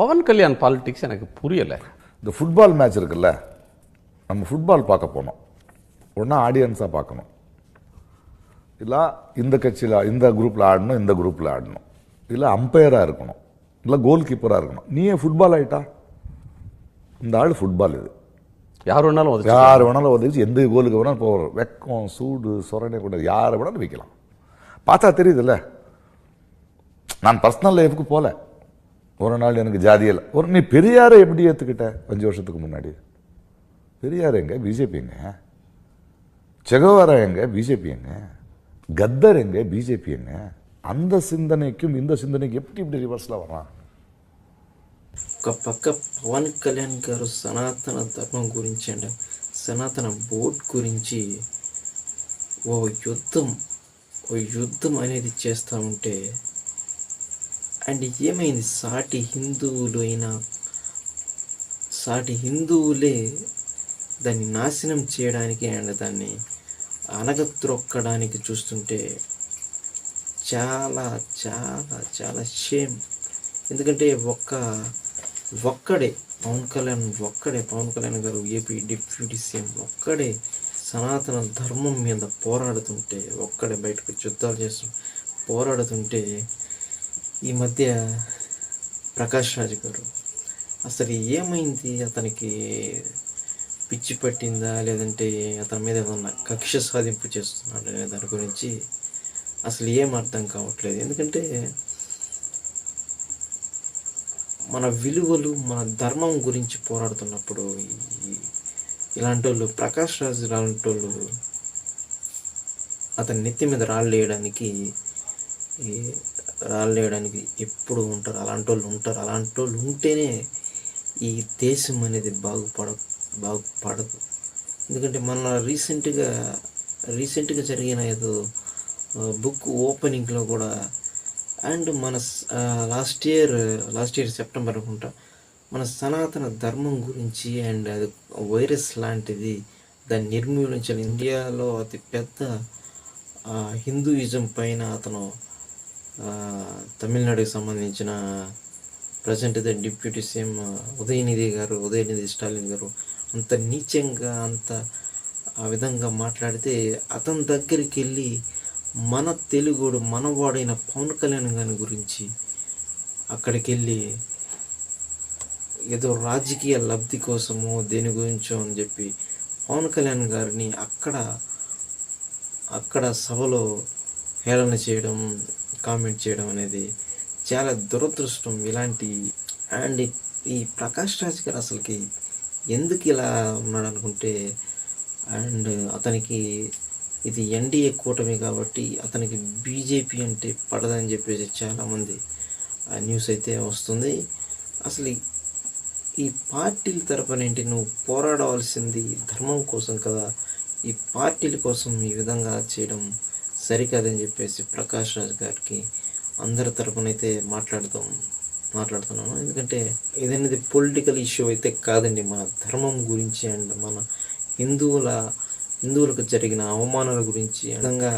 Pawan Kalyan politics எனக்கு புரியலை. இந்த ஃபுட்பால் மேட்ச் இருக்குல்ல நம்ம ஃபுட்பால் பார்க்க போனோம். ஒன்றா ஆடியன்ஸாக பார்க்கணும். இல்லை இந்த கட்சியில் இந்த குரூப்பில் ஆடணும் இந்த குரூப்பில் ஆடணும். இல்லை அம்பையராக இருக்கணும். இல்லை கோல் கீப்பராக இருக்கணும். நீயே ஃபுட்பால் ஆயிட்டா? இந்த ஆள் ஃபுட்பால் இது. யார் வேணாலும் யார் வேணாலும் உதவிச்சு எந்த கோலுக்கு வேணாலும் போகிறோம் வெக்கம் சூடு சொரணை கூட யாரை வேணாலும் வைக்கலாம். பார்த்தா தெரியுதுல்ல நான் பர்சனல் லைஃபுக்கு போகல ஒரு நாள் எனக்கு ஜாதியில் ஒரு நீ பெரியாரை எப்படி ஏற்றுக்கிட்ட அஞ்சு வருஷத்துக்கு முன்னாடி பெரியார் எங்க பிஜேபி எங்க செகவாரா எங்க பிஜேபி எங்க கத்தர் எங்க பிஜேபி எங்க அந்த சிந்தனைக்கும் இந்த சிந்தனைக்கும் எப்படி இப்படி ரிவர்ஸில் வரான் ఒక పక్క పవన్ కళ్యాణ్ గారు సనాతన ధర్మం గురించి అండ్ సనాతన బోర్డ్ గురించి ఓ యుద్ధం ఓ యుద్ధం అనేది చేస్తూ ఉంటే అండ్ ఏమైంది? సాటి హిందువులు అయినా సాటి హిందువులే దాన్ని నాశనం చేయడానికి అండ్ దాన్ని అనగత్రొక్కడానికి చూస్తుంటే చాలా చాలా చాలా షేమ్ ఎందుకంటే ఒక్క ఒక్కడే పవన్ కళ్యాణ్ ఒక్కడే పవన్ కళ్యాణ్ గారు ఏపీ డిప్యూటీ సీఎం ఒక్కడే సనాతన ధర్మం మీద పోరాడుతుంటే ఒక్కడే బయటకు యుద్ధాలు చేస్తు పోరాడుతుంటే ఈ మధ్య ప్రకాష్ రాజ్ గారు. అసలు ఏమైంది? అతనికి పిచ్చి పట్టిందా? లేదంటే అతని మీద ఏమన్నా కక్ష సాధింపు చేస్తున్నాడు? అనే దాని గురించి అసలు ఏం అర్థం కావట్లేదు. ఎందుకంటే మన విలువలు మన ధర్మం గురించి పోరాడుతున్నప్పుడు ఈ- ఇలాంటి వాళ్ళు ప్రకాష్ రాజు లాంటి వాళ్ళు అతని నెత్తి మీద రాళ్ళు వేయడానికి ఈ రాళ్ళు వేయడానికి ఎప్పుడు ఉంటారు. అలాంటి వాళ్ళు ఉంటారు. అలాంటి వాళ్ళు ఉంటేనే ఈ దేశం అనేది బాగుపడ బాగుపడదు. ఎందుకంటే మన రీసెంట్గా రీసెంట్గా జరిగిన ఏదో బుక్ ఓపెనింగ్లో కూడా అండ్ మన last year last year September అనుకుంటా మన సనాతన ధర్మం గురించి అండ్ అది వైరస్ లాంటిది దాన్ని నిర్మూలించాలి. ఇండియాలో అతి పెద్ద హిందూయిజం పైన అతను తమిళనాడుకి సంబంధించిన present the deputy CM Udayanidhi గారు ఉదయనిధి స్టాలిన్ గారు అంత నీచంగా అంత ఆ విధంగా మాట్లాడితే అతని దగ్గరికి వెళ్ళి మన తెలుగుడు మనవాడైన పవన్ కళ్యాణ్ గారి గురించి అక్కడికి వెళ్ళి ఏదో రాజకీయ లబ్ధి కోసమో దేని గురించో అని చెప్పి పవన్ కళ్యాణ్ గారిని అక్కడ అక్కడ సభలో హేళన చేయడం కామెంట్ చేయడం అనేది చాలా దురదృష్టం. ఇలాంటి అండ్ ఈ ప్రకాష్ రాజ్ గారు అసలుకి ఎందుకు ఇలా ఉన్నాడు అనుకుంటే అండ్ అతనికి ఇది ఎన్డీఏ కూటమి కాబట్టి అతనికి బీజేపీ అంటే పడదని చెప్పేసి చాలామంది ఆ న్యూస్ అయితే వస్తుంది. అసలు ఈ పార్టీల తరపున ఏంటి నువ్వు పోరాడవలసింది ధర్మం కోసం కదా ఈ పార్టీల కోసం ఈ విధంగా చేయడం సరికాదని చెప్పేసి ప్రకాష్ రాజ్ గారికి అందరి తరపున అయితే మాట్లాడతాం మాట్లాడుతున్నాను. ఎందుకంటే ఇదనేది పొలిటికల్ ఇష్యూ అయితే కాదండి. మన ధర్మం గురించి అండ్ మన హిందువుల హిందువులకు జరిగిన అవమానాల గురించి ఈ విధంగా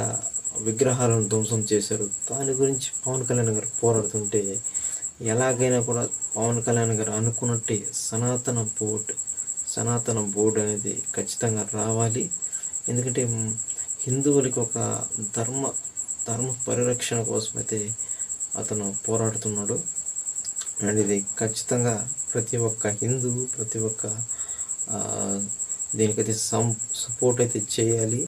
విగ్రహాలను ధ్వంసం చేశారు. దాని గురించి పవన్ కళ్యాణ్ గారు పోరాడుతుంటే ఎలాగైనా కూడా పవన్ కళ్యాణ్ గారు అనుకున్నట్టే సనాతన బోర్డు సనాతన బోర్డు అనేది ఖచ్చితంగా రావాలి. ఎందుకంటే హిందువులకి ఒక ధర్మ ధర్మ పరిరక్షణ కోసమైతే అతను పోరాడుతున్నాడు. అండ్ ఇది ఖచ్చితంగా ప్రతి ఒక్క హిందువు ప్రతి ఒక్క దీనికైతే సం సపోర్ట్ అయితే చేయాలి.